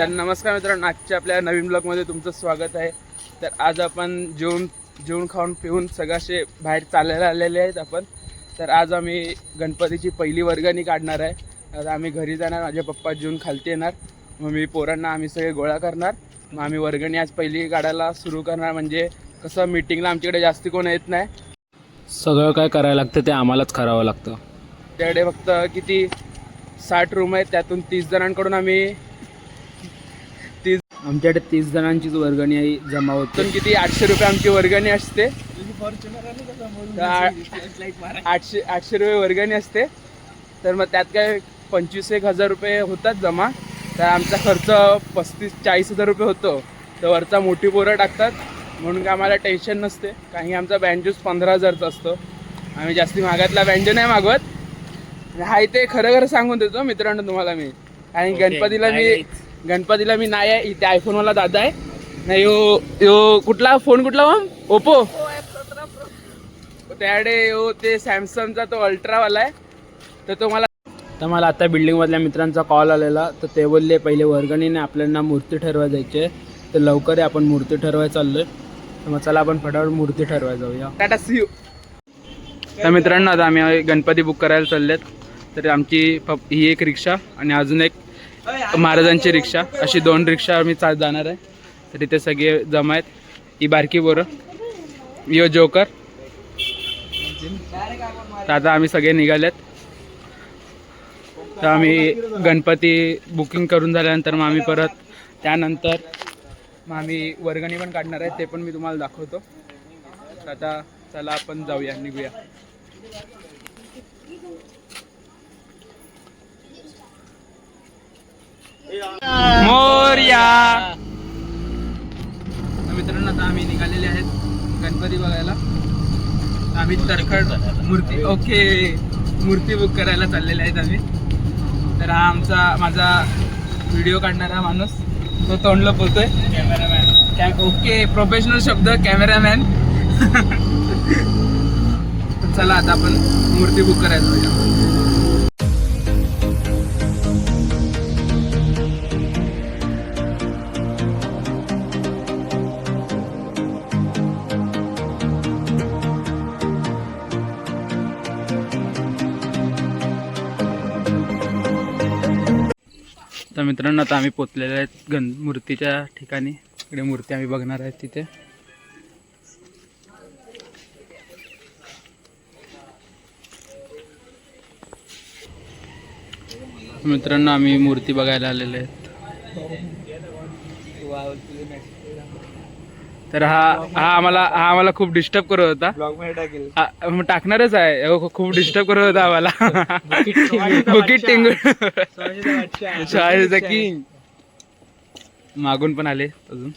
तर नमस्कार मित्रांनो आजच्या आपल्या नवीन ब्लॉगमध्ये तुमचं स्वागत आहे. तर आज आपण जेवण जेवण खाऊन पिऊन सगळ्याशे बाहेर चालायला आलेले आहेत आपण. तर आज आम्ही गणपतीची पहिली वर्गणी काढणार आहे. आता आम्ही घरी जाणार माझे पप्पा जेवून खालती येणार. मग मी पोरांना आम्ही सगळे गोळा करणार. मग आम्ही वर्गणी आज पहिली काढायला सुरू करणार म्हणजे कसं मीटिंगला आमच्याकडे जास्ती कोण येत नाही. सगळं काय करायला लागतं ते आम्हालाच करावं लागतं. त्याकडे फक्त किती साठ रूम आहेत त्यातून तीस जणांकडून आम्ही आमच्याकडे तीस जणांचीच वर्गणी आहे जमा होते. त्यातून किती? आठशे रुपये आमची वर्गणी असते. आठशे आठशे रुपये वर्गणी असते. तर मग त्यात काय पंचवीस एक हजार रुपये होतात जमा. तर आमचा खर्च पस्तीस चाळीस हजार रुपये होतो. तर वरचा मोठी पोरं टाकतात. म्हणून काय आम्हाला टेन्शन नसते. कारण की आमचा बँजूस पंधरा हजारचा असतो. आम्ही जास्ती महागातला बँजो नाही मागवत. हाय ते खरं खरं सांगून देतो मित्रांनो तुम्हाला मी. आणि गणपतीला मी गणपतीला मी नाही आहे इथे आयफोनवाला दादा आहे. नाही यो यो कुठला? फोन कुठला मग ओप्पो त्याकडे यो ते सॅमसंगचा तो अल्ट्रावाला आहे. तर तो मला तर मला आता बिल्डिंगमधल्या मित्रांचा कॉल आलेला. तर ते बोलले पहिले वर्गणीने आपल्याला मूर्ती ठरवायला जायची. आहे तर लवकर आपण मूर्ती ठरवायला चाललोय. तर मग चला आपण फटाफट मूर्ती ठरवायला जाऊया. टाटा सी तर मित्रांनो आता आम्ही गणपती बुक करायला चाललेत. तर आमची प- ही एक रिक्षा आणि अजून एक महाराजांची रिक्षा अशी दोन रिक्षा आम्ही चालत जाणार आहे. तर इथे सगळे जमा आहेत. ही बारकी बोरं यो जोकर. तर आता आम्ही सगळे निघालेत. तर आम्ही गणपती बुकिंग करून झाल्यानंतर मग आम्ही परत त्यानंतर मग आम्ही वर्गणी पण काढणार आहे. ते पण मी तुम्हाला दाखवतो. आता चला आपण जाऊया निघूया. मोर्या. तर मित्रांनो आता आम्ही निघालेले आहेत गणपती बघायला. आम्ही तरखड मूर्ती ओके मूर्ती बुक करायला चाललेले आहेत आम्ही. तर हा आमचा माझा व्हिडिओ काढणारा माणूस तो तोंडला बोलतोय कॅमेरामॅन ओके प्रोफेशनल शब्द कॅमेरामॅन चला आता आपण मूर्ती बुक करायला तर मित्रांनो आता आम्ही पोचलेले आहेत गण मूर्तीच्या ठिकाणी. इकडे मूर्ती आम्ही बघणार आहेत तिथे. मित्रांनो आम्ही मूर्ती बघायला आलेले आहेत. तर हा हा आम्हाला हा आम्हाला खूप डिस्टर्ब करत होता. मग टाकणारच आहे. खूप डिस्टर्ब करत होता आम्हाला. बुकिट शहाजीचा किंग मागून पण आले अजून.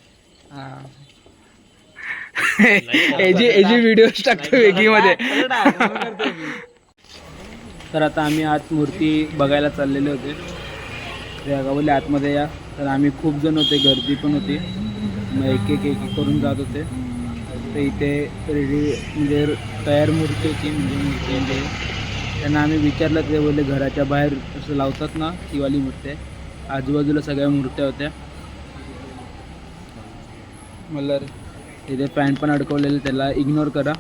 एजी एजी व्हिडिओ टाकतो वेगी मध्ये तर आता आम्ही आत मूर्ती बघायला चाललेले होते. त्या आतमध्ये या. तर आम्ही खूप जण होते गर्दी पण होती. मग एक एक एक करून जात होते. तर इथे रेडी म्हणजे तयार मूर्ती होती म्हणजे मूर्ती म्हणजे. त्यांना आम्ही विचारलं ते बोलले घराच्या बाहेर असं लावतात ना ती मूर्त्या आजूबाजूला सगळ्या मूर्त्या होत्या. मला इथे पॅन्ट पण अडकवलेलं त्याला इग्नोर करा.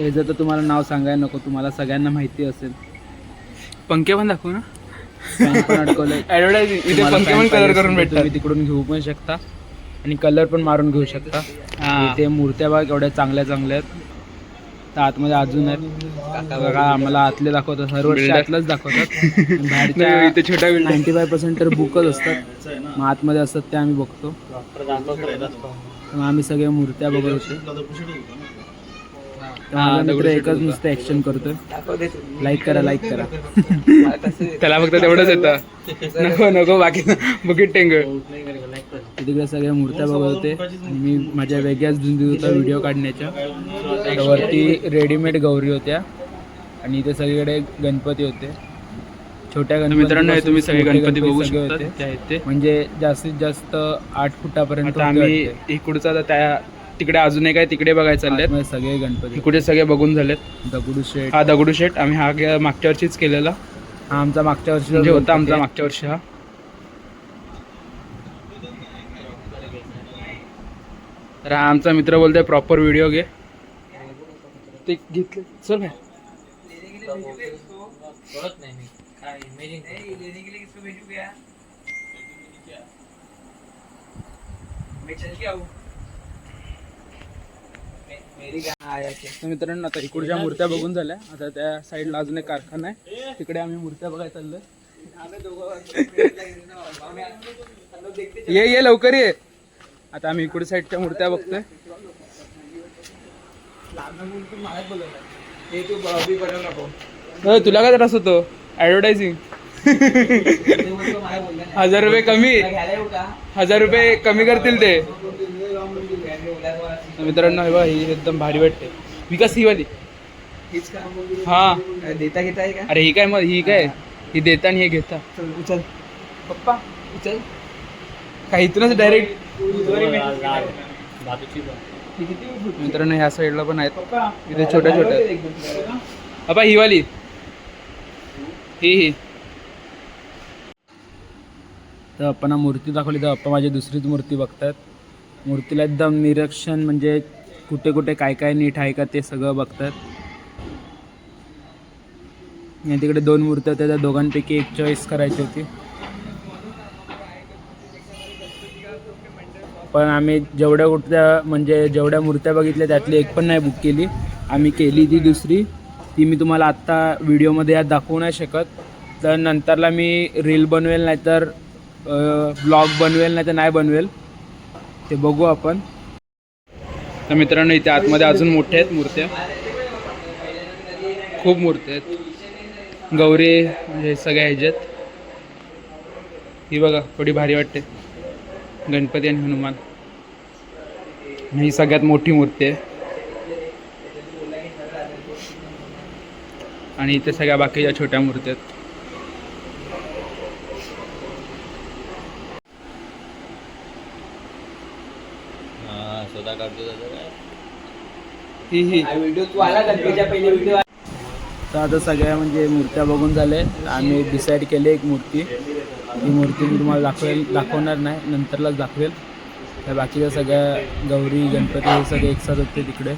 याचं तर तुम्हाला नाव सांगायला नको तुम्हाला सगळ्यांना माहिती असेल. पंखे पण दाखवू ना. इथे पंखे पण कलर करून भेटतात. तुम्ही तिकडून घेऊ पण शकता. आणि कलर पण मारून घेऊ शकता. इथे मूर्त्या बघा केवढ्या चांगल्या चांगल्या आहेत. तर आतमध्ये अजून आहेत. बघा आम्हाला आतले दाखवतात. हर वर्षी. आतलंच दाखवतात. नाही, बाहेरच्या इथे छोटा बिल्डिंग नाईन्टी फाय पर्सेंट तर बुकच असतात. मग आतमध्ये असतात ते आम्ही बघतो. मग आम्ही सगळ्या मूर्त्या बघत होतो. माझा मित्र एकच. नुसतं ऍक्शन करतोय. लाईक करा लाईक करा. त्याला फक्त तेवढंच येतं. नको नको बाकी बुकिट टेंगळ. तिकडे सगळ्या मूर्त्या बघत होते आणि मी माझ्या वेगळ्याच धुंदीत होता व्हिडिओ काढण्याच्या वरती रेडीमेड गौरी होत्या. आणि इथे सगळीकडे गणपती होते. छोट्या गणपती मित्रांनो हे तुम्ही सगळे गणपती बघू शकता. म्हणजे जास्तीत जास्त आठ फुटापर्यंत आम्ही. इकडचा आता त्या तिकडे अजून एक आहे तिकडे बघायला चाललेत. आतमध्ये सगळे गणपती. इकडे सगळे बघून झालेत. दगडूशेठ हा दगडूशेठ आम्ही हा गे- मागच्या वर्षीच केलेला. हा आमचा मागच्या वर्षी म्हणजे होता आमचा मागच्या वर्षी हा. तर हा आमचा मित्र बोलतोय प्रॉपर व्हिडिओ घे. ते घेतले. चल भाई तर मित्रांनो आता इकडच्या मूर्त्या बघून झाल्या. आता त्या साईडला अजून एक कारखाना आहे. तिकडे आम्ही मूर्त्या बघायला चाललोय. ये ये लवकर ये. आता आम्ही इकडे साईडच्या मूर्त्या बघतोय. हो, तुला काय त्रास होतो? ऍडव्हर्टायझिंग हजार रुपये कमी. हजार रुपये कमी करतील ते. मित्रांनो हे बघा ही एकदम भारी वाटते. विकास ही वाली. हा. देता घेता आहे का? अरे ही काय मग? ही काय? ही. देता आणि हे घेता. उचल. पप्पा उचल. काही इथूनच डायरेक्ट मित्रांनो ह्या साईडला पण आहेत. इथे छोट्या छोट्या. आहेत. अप्पा ही. वाली. ही ही. तर आपण मूर्ती दाखवली. तर अप्पा माझी दुसरीच मूर्ती बघतात मूर्तीला एकदम निरीक्षण म्हणजे कुठे कुठे काय काय नीट आहे का ते सगळं बघतात. आणि तिकडे दोन मूर्त्या होत्या त्या दोघांपैकी एक चॉईस करायची होती. पण आम्ही जेवढ्या कुठल्या म्हणजे जेवढ्या मूर्त्या बघितल्या त्यातली एक पण नाही बुक केली. आम्ही केली ती दुसरी. ती मी तुम्हाला आत्ता व्हिडिओमध्ये यात दाखवू नाही शकत. तर नंतरला मी रील बनवेल नाहीतर ब्लॉग बनवेल नाही तर नाही बनवेल. ते बघू आपण. तर मित्रांनो इथे आतमध्ये अजून मोठ्या आहेत मूर्त्या. खूप मूर्त्या आहेत. गौरी म्हणजे सगळ्या ह्याच्यात. ही बघा थोडी भारी वाटते. गणपती आणि हनुमान. ही सगळ्यात मोठी मूर्ती आहे. आणि इथे सगळ्या बाकीच्या छोट्या मूर्त्या आहेत. ही ही तर आता सगळ्या म्हणजे मूर्त्या बघून झाले. आम्ही डिसाईड केले एक मूर्ती. ही मूर्ती मी तुम्हाला दाखवेल दाखवणार नाही नंतरलाच दाखवेल. त्या बाकीच्या सगळ्या गौरी गणपती हे सगळे एकसाथ होते तिकडे.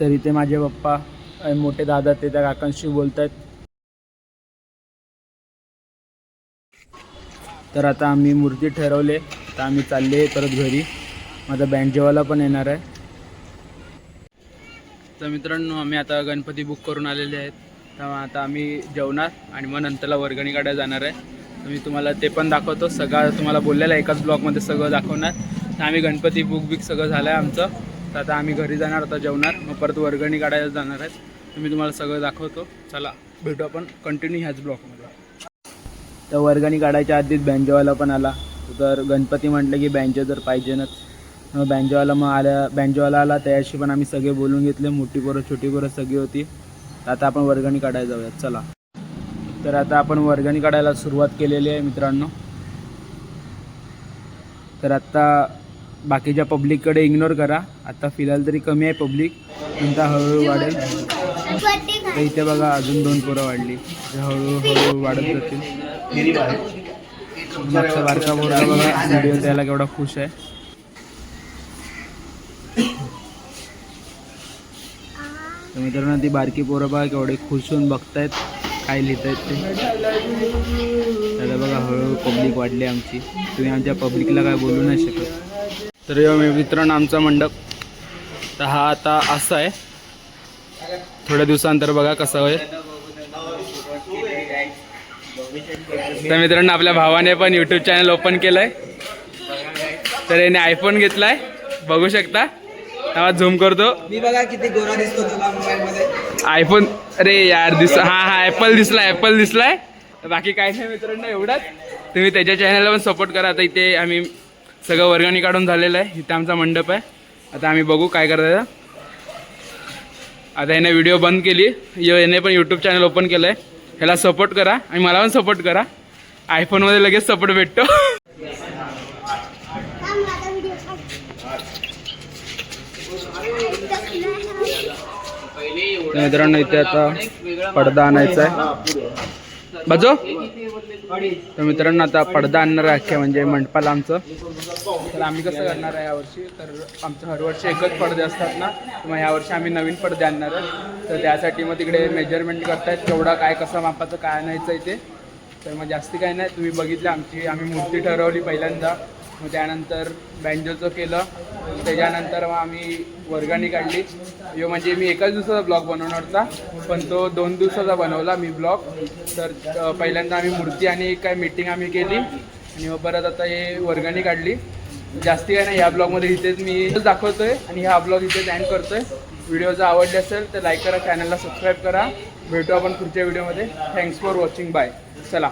तर इथे माझे पप्पा आणि मोठे दादा ते त्या काकांशी बोलत आहेत तर आता आम्ही मूर्ती ठरवले तर आम्ही चालले परत घरी. माझा बँडजेवाला पण येणार आहे. तर मित्रांनो आम्ही आता गणपती बुक करून आलेले आहेत. तर आता आम्ही जेवणार आणि मग नंतरला वर्गणी काढायला जाणार आहे. तर मी तुम्हाला ते पण दाखवतो. सगळं तुम्हाला बोललेलं आहे एकाच ब्लॉगमध्ये सगळं दाखवणार. तर आम्ही गणपती बुक बिक सगळं झालं आहे आमचं. तर आता आम्ही घरी जाणार आता जेवणार. मग परत वर्गणी काढायला जाणार आहेत. तर मी तुम्हाला सगळं दाखवतो. चला भेटू आपण. कंटिन्यू ह्याच ब्लॉगमध्ये तर वर्गणी काढायच्या आधीच बँजोवाला पण आला. तर गणपती म्हटलं की बँजो तर पाहिजेनच. मग बँजोवाला मग आल्या बँजोवाला आला त्याशी पण आम्ही सगळे बोलून घेतले. मोठी पोरं छोटी पोरं सगळी होती. तर आता आपण वर्गणी काढायला जाऊयात. चला. तर आता आपण वर्गणी काढायला सुरुवात केलेली आहे मित्रांनो. तर आत्ता बाकीच्या पब्लिककडे इग्नोर करा. आता फिलहाल तरी कमी आहे पब्लिक नंतर हळूहळू वाढेल. तर इथे बघा अजून दोन पोरं वाढली. ते हळूहळू वाढत जातील. मागचा बारका पोरगा बघा व्हिडिओ द्यायला केवढा खुश आहे. तर मित्रांनो ती बारकी पोरं बघा केवढे खुश होऊन बघतायत काय लिहितायत ते. त्याला बघा हळूहळू पब्लिक वाढली आमची. तुम्ही आमच्या पब्लिकला काय बोलू नाही शकत. तर मित्रांनो आमचा मंडप. तर हा आता असा आहे. थोड्या दिवसानंतर बघा कसा होईल. तर मित्रांनो आपल्या भावाने पण यूट्यूब चॅनल ओपन केलंय. तर याने आयफोन घेतलाय. बघू शकता. तेव्हा झूम करतो. मी बघा किती गोरा दिसतो तुला मोबाईल मध्ये आयफोन अरे यार दिस हा हा ॲपल दिसलाय ॲपल दिसलाय. बाकी काय नाही मित्रांनो एवढाच. तुम्ही त्याच्या चॅनलला पण सपोर्ट करा. आता इथे आम्ही सगळं वर्गणी काढून झालेलं आहे. इथे आमचा मंडप आहे. आता आम्ही बघू काय करायचं आता याने व्हिडिओ बंद केली. याने पण यूट्यूब चॅनल ओपन केलं आहे ह्याला सपोर्ट करा आणि मला पण सपोर्ट करा. आयफोनमध्ये लगेच सपोर्ट भेटतो. मित्रांनो इथे आता पडदा आणायचा आहे. बाजो? तर मित्रांनो आता पडदा आणणार आहे अख्ख्या म्हणजे मंडपाला आमचं. तर आम्ही कसं करणार आहे यावर्षी? तर आमचं हरवर्षी एकच पडदे असतात ना मग यावर्षी आम्ही नवीन पडदे आणणार आहे. तर त्यासाठी मग तिकडे मेजरमेंट करतायत केवढा काय कसं मापाचं काय आणायचं आहे ते. तर मग जास्ती काय नाही तुम्ही बघितलं आमची आम्ही मूर्ती ठरवली पहिल्यांदा. मग त्यानंतर बँजोचं केलं. त्याच्यानंतर मग आम्ही वर्गाणी काढली. यो म्हणजे मी एकाच दिवसाचा ब्लॉग बनवणार होता पण तो दोन दिवसाचा बनवला मी ब्लॉग. तर पहिल्यांदा आम्ही मूर्ती आणि काय मीटिंग आम्ही केली. आणि मग परत आता हे वर्गाणी काढली. जास्ती काय नाही ह्या ब्लॉगमध्ये इथेच मी दाखवतो आहे आणि हा ब्लॉग इथेच एंड आहे व्हिडिओ जर आवडले असेल तर लाईक करा चॅनलला सबस्क्राईब करा. भेटू आपण पुढच्या व्हिडिओमध्ये. थँक्स फॉर वॉचिंग बाय चला.